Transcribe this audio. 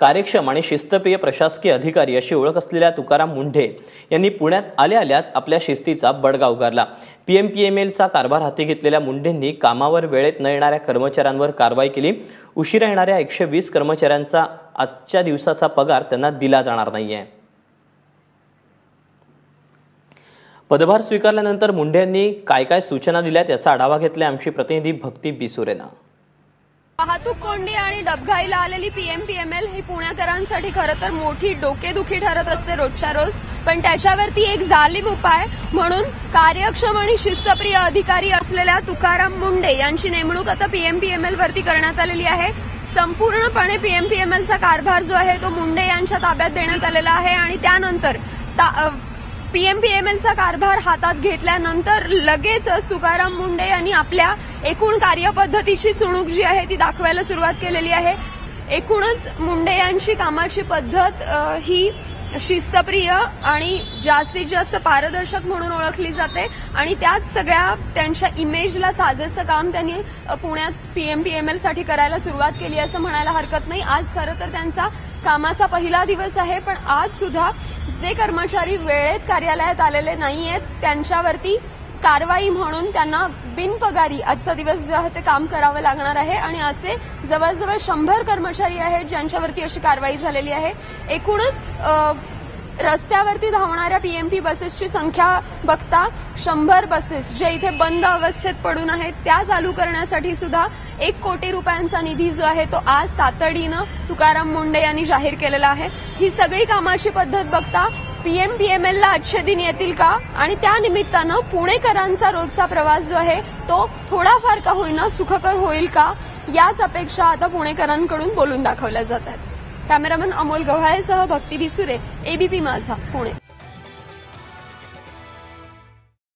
कार्यक्षम आणि शिस्तप्रिय प्रशासकीय अधिकारी अशी ओळख असलेल्या तुकाराम मुंढे यांनी पुण्यात आल्या आल्याच आपल्या शिस्तीचा बडगा उगारला. एलचा कारभार हाती घेतलेल्या मुंढेंनी कामावर वेळेत न येणाऱ्या कर्मचाऱ्यांवर कारवाई केली. उशिरा येणाऱ्या एकशे वीस कर्मचाऱ्यांचा आजच्या दिवसाचा पगार त्यांना दिला जाणार नाहीये. पदभार स्वीकारल्यानंतर मुंढे यांनी काय काय सूचना दिल्यात याचा आढावा घेतला आमची प्रतिनिधी भक्ती बिसुरेना. वाहतूक कोंडी आणि डबघाईला आलेली पीएमपीएमएल ही पुणेकरांसाठी खरं तर मोठी डोकेदुखी ठरत असते रोजच्या रोज. पण त्याच्यावरती एक जालिम उपाय म्हणून कार्यक्षम आणि शिस्तप्रिय अधिकारी असलेल्या तुकाराम मुंडे यांची नेमणूक आता पीएमपीएमएल वरती करण्यात आलेली आहे. संपूर्णपणे पीएमपीएमएलचा कारभार जो आहे तो मुंडे यांच्या ताब्यात देण्यात आलेला आहे आणि त्यानंतर पीएमपीएमएलचा कारभार हातात घेतल्यानंतर लगेचच तुकाराम मुंडे यांनी आपल्या एकूण कार्यपद्धतीची चुणूक जी आहे ती दाखवायला सुरुवात केलेली आहे. एकूणच मुंडे यांची कामाची पद्धत ही शिस्तप्रिय आणि जास्तीत जास्त पारदर्शक म्हणून ओळखली जाते. आणि त्याच सगळ्या त्यांच्या इमेजला साजेसं काम त्यांनी अ, पुण्यात पीएमपीएमएलसाठी करायला सुरुवात केली असं म्हणायला हरकत नाही. आज खरं तर त्यांचा कामाचा पहिला दिवस आहे पण आज सुद्धा जे कर्मचारी वेळेत कार्यालयात आलेले नाही आहेत त्यांच्यावरती कारवाई म्हणून त्यांना बिनपगारी आजचा दिवस जे आहे ते काम करावं लागणार आहे. आणि असे जवळजवळ शंभर कर्मचारी आहेत ज्यांच्यावरती अशी कारवाई झालेली आहे. एकूणच रस्त्यावरती धावणाऱ्या पीएमपी बसेसची संख्या बघता शंभर बसेस जे इथे बंद अवस्थेत पडून आहेत त्या चालू करण्यासाठी सुद्धा एक कोटी रुपयांचा निधी जो आहे तो आज तातडीनं तुकाराम मुंडे यांनी जाहीर केलेला आहे. ही सगळी कामाची पद्धत बघता पीएमपीएमएलला अच्छे दिन येतील का? आणि त्या निमित्तानं पुणेकरांचा रोजचा प्रवास जो आहे तो थोडाफार का होईना सुखकर होईल का? याच अपेक्षा आता पुणेकरांकडून बोलून दाखवल्या जात आहेत. कॅमेरामन अमोल गव्हाळेसह भक्ती बिसुरे एबीपी माझा पुणे